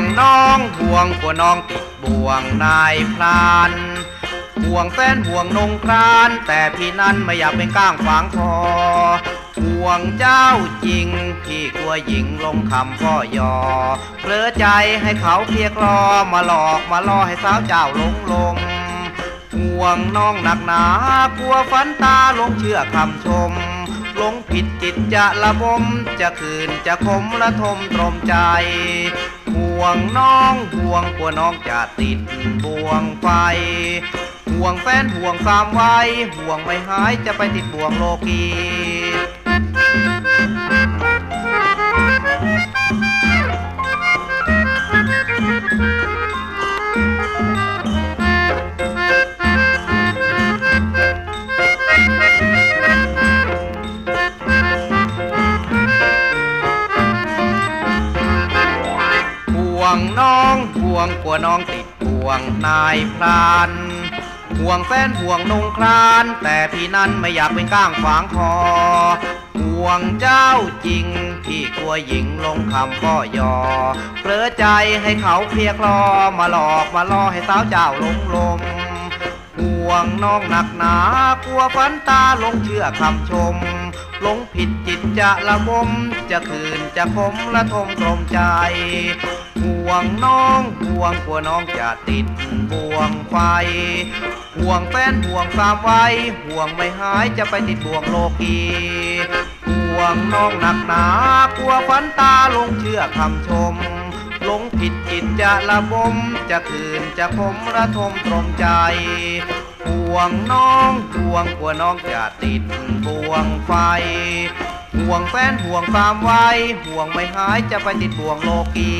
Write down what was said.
งน้องห่วงกลัวน้องติดบ่วงนายพรานห่วงแฟนห่วงนงคราน แต่พี่นั้นไม่อยากเป็นก้างขวางคอห่วงเจ้าจริง พี่กลัวหญิงลงคำพ่อยอเผลอใจให้เขาเพียกรอมาหลอกมาล่อให้สาวเจ้าหลงลงห่วงน้องหนักหนากลัวฝันตาหลงเชื่อคำชมหลงผิดจิตจะละบมจะคืนจะคมละทมตรมใจ ห่วงน้องห่วงกลัวน้องจะติดบ่วงไฟ ห่วงแฟนห่วงสามไว้ห่วงไม่หายจะไปติดบ่วงโลกี งน้องห่วงกลัวน้องติดห่วงนายพรานห่วงแฟนห่วงนงคราน แต่พี่นั้นไม่อยากเป็นก้างขวางคอห่วงเจ้าจริงพี่กลัวหญิงลงคำก็ยอเผลอใจให้เขาเพลียคลอมาหลอกมาล่อให้สาวเจ้าลงลม ห่วงน้องหนักหนากลัวฝันตาลงเชื่อคำชมหลงผิดจิตจะละบมจะคืนจะคมละทมตรมใจ ห่วงน้องห่วงกลัวน้องจะติดบ่วงไฟ ห่วงแฟนห่วงสามไว้ ห่วงไม่หายจะไปติดบ่วงโลกีห่วงน้องหนักหนากลัวฝันตาลงเชื่อคำชม หลงผิดจิตจะละบมจะตื่นจะผมระทมตรมใจห่วงน้องห่วงกลัวน้องจะติดบ่วงไฟ ห่วงแฟนห่วงความไว้ห่วงไม่หายจะไปติดบ่วงโลกี